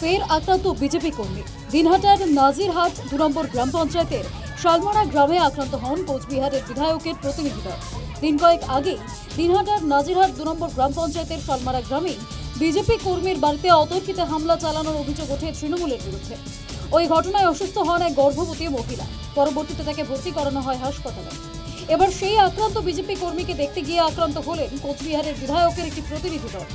ফের আক্রান্ত বিজেপি কর্মী। দিনহাটার নাজিরহাট দু নম্বর গ্রাম পঞ্চায়েতের শালমারা গ্রামে আক্রান্ত হন কোচবিহারের বিধায়কের প্রতিনিধি দল। দিন কয়েক আগেই দিনহাটার নাজিরহাট দু নম্বর গ্রাম পঞ্চায়েতের শালমারা গ্রামেই বিজেপি কর্মীর বাড়িতে অতর্কিতে হামলা চালানোর অভিযোগ ওঠে তৃণমূলের বিরুদ্ধে। ওই ঘটনায় অসুস্থ হন এক গর্ভবতী মহিলা। পরবর্তীতে তাকে ভর্তি করানো হয় হাসপাতালে। এবার সেই আক্রান্ত বিজেপি কর্মীকে দেখতে গিয়ে আক্রান্ত হলেন কোচবিহারের বিধায়কের একটি প্রতিনিধি দল।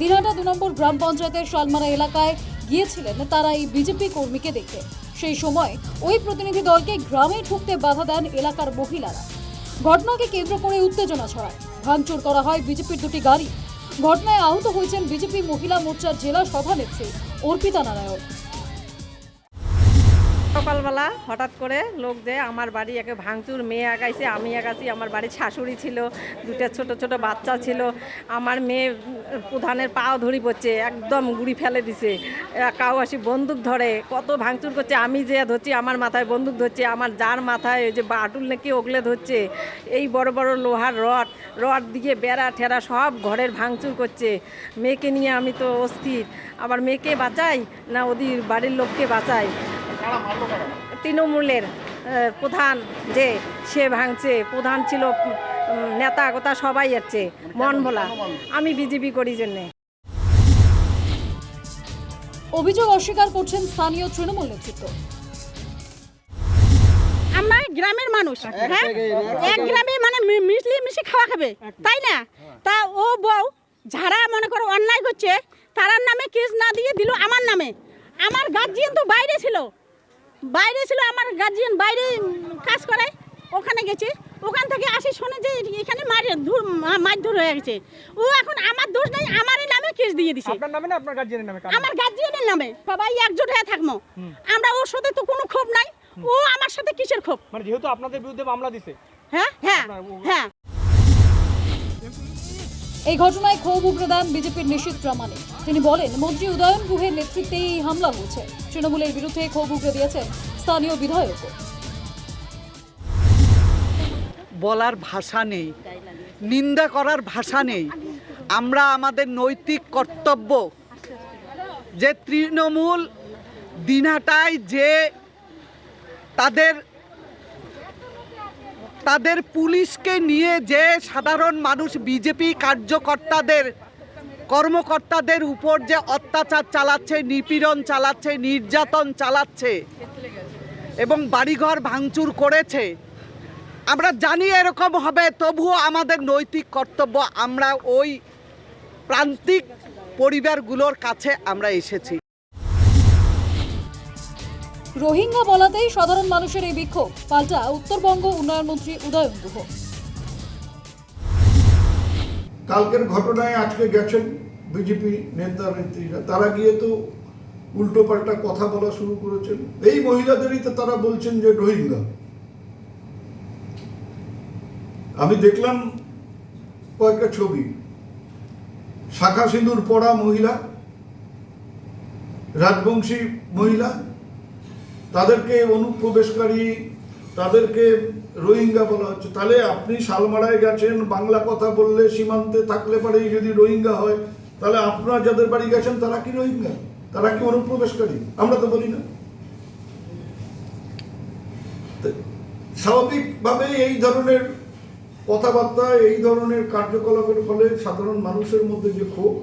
দিনহাটা দু নম্বর গ্রাম পঞ্চায়েতের শালমারা এলাকায় গিয়েছিলেন তারা এই বিজেপি কর্মীকে দেখে। সেই সময় ওই প্রতিনিধি দলকে গ্রামে ঢুকতে বাধা দেন এলাকার মহিলারা। ঘটনাকে কেন্দ্র করে উত্তেজনা ছড়ায়। ভাঙচুর করা হয় বিজেপির দুটি গাড়ি। ঘটনায় আহত হয়েছেন বিজেপি মহিলা মোর্চার জেলা সভানেত্রী অর্পিতা নারায়ণ। সকালবেলা হঠাৎ করে লোক যে আমার বাড়ি একে ভাঙচুর, মেয়ে আগাইছে, আমি আগাছি আমার বাড়ির শাশুড়ি ছিল দুটো ছোট ছোট বাচ্চা ছিল, আমার মেয়ে প্রধানের পাও ধরি পড়ছে, একদম গুড়ি ফেলে দিছে, কাউ আসি বন্দুক ধরে, কত ভাঙচুর করছে, আমি যে ধরছি, আমার মাথায় বন্দুক ধরছে, আমার যার মাথায় ওই যে বাটুল নাকি ওগলে ধরছে, এই বড় বড় লোহার রড রড দিয়ে বেড়া ঠেরা সব ঘরের ভাঙচুর করছে, মেয়েকে নিয়ে আমি তো অস্থির, আবার মেয়েকে বাঁচাই না ওদের বাড়ির লোককে বাঁচাই? তৃণমূলের প্রধান যে সে ভাঙছে প্রধান ছিল নেতা গোতা সবাই যাচ্ছে মন ভোলা। আমি বিজেপি করি জন্যে। অভিযোগ অস্বীকার করছেন স্থানীয় তৃণমূল নেতৃত্ব। আমরা গ্রামের মানুষ হ্যাঁ? এক গ্রামে মানে মি- মিশলি মিশি খাওয়া খাবে তাই না? তা ও বউ যারা মনে করো অন্যায় করছে তারার নামে কেস না দিয়ে দিল আমার নামে। আমার গার্জিয়ান তো বাইরে ছিল। বাইরে ছিল আমার গার্জিয়ান বাইরে কাজ করে ওখানে গেছে। ওখান থেকে আসি শুনে যে এখানে মারি ধুর মা- মারধর হয়ে গেছে। ও এখন আমার দোষ নেই আমারই নামে কেস দিয়ে দিছে। আপনার নামে না আপনার গার্জিয়ানের নামে আমার গার্জিয়ানের নামে। সবাই একজোট হয়ে থাকব আমরা ওর সাথে তো কোনো ক্ষোভ নাই। ও আমার সাথে কিসের ক্ষোভ? মানে যেহেতু আপনাদের বিরুদ্ধে মামলা দিছে। হ্যাঁ হ্যাঁ হ্যাঁ। এই ঘটনায় ক্ষোভ উগরে দেন বিজেপির নিশীত প্রামাণিক তিনি বলেন, মন্ত্রী উদয়ন গুহের নেতৃত্বে এই হামলা হয়েছে। তৃণমূলের বিরুদ্ধে ক্ষোভ উগরে দিয়েছেন স্থানীয় বিধায়ক। বলার ভাষা নেই, নিন্দা করার ভাষা নেই। আমরা আমাদের নৈতিক কর্তব্য যে তৃণমূল দিনহাটায় যে তাদের তাদের পুলিশকে নিয়ে যে সাধারণ মানুষ, বিজেপি কার্যকর্তাদের, কর্মকর্তাদের উপর যে অত্যাচার চালাচ্ছে, নিপীড়ন চালাচ্ছে, নির্যাতন চালাচ্ছে এবং বাড়িঘর ভাঙচুর করেছে, আমরা জানি এরকম হবে, তবুও আমাদের নৈতিক কর্তব্য, আমরা ওই প্রান্তিক পরিবারগুলোর কাছে আমরা এসেছি। রোহিঙ্গা বলাতেই সাধারণ মানুষের এই বিক্ষোভ। পাল্টা উত্তরবঙ্গ উন্নয়ন মন্ত্রী উদয়ন গুহ। কালকের ঘটনায় আজকে গেছেন বিজেপি নেতা নেত্রীরা। তারা গিয়ে তো উল্টো পাল্টা কথা বলা শুরু করেছেন। এই মহিলাদেরই তো তারা বলছেন যে রোহিঙ্গা। আমি দেখলাম কয়েকটা ছবি। শাখা সিঁদুর পড়া মহিলা, রাজবংশী মহিলা তাদেরকে অনুপ্রবেশকারী, তাদেরকে রোহিঙ্গা বলা হচ্ছে। তাহলে আপনি শালমারায় গেছেন, বাংলা কথা বললে সীমান্তে থাকলে পরেই যদি রোহিঙ্গা হয়, তাহলে আপনারা যাদের বাড়ি গেছেন, তারা কি রোহিঙ্গা? তারা কি অনুপ্রবেশকারী? আমরা তো বলি না। স্বাভাবিকভাবে এই ধরনের কথাবার্তা, এই ধরনের কার্যকলাপের ফলে সাধারণ মানুষের মধ্যে যে ক্ষোভ,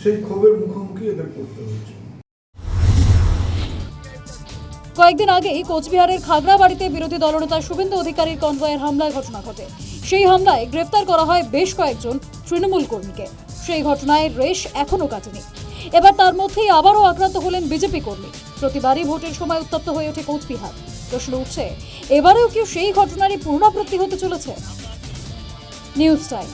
সেই ক্ষোভের মুখোমুখি এদের করতে হয়েছে কয়েকদিন আগেই কোচবিহারের খাগড়াবাড়িতে বিরোধী দলনেতা শুভেন্দু অধিকারীর কনভয়ের হামলায় ঘটনা ঘটে। সেই হামলায় গ্রেফতার করা হয় বেশ কয়েকজন তৃণমূল কর্মীকে। সেই ঘটনায় রেশ এখনও কাটেনি। এবার তার মধ্যেই আবারও আক্রান্ত হলেন বিজেপি কর্মী। প্রতিবারই ভোটের সময় উত্তপ্ত হয়ে ওঠে কোচবিহার। প্রশ্ন উঠছে, এবারেও কি সেই ঘটনারই পুনরাবৃত্তি হতে চলেছে? News time.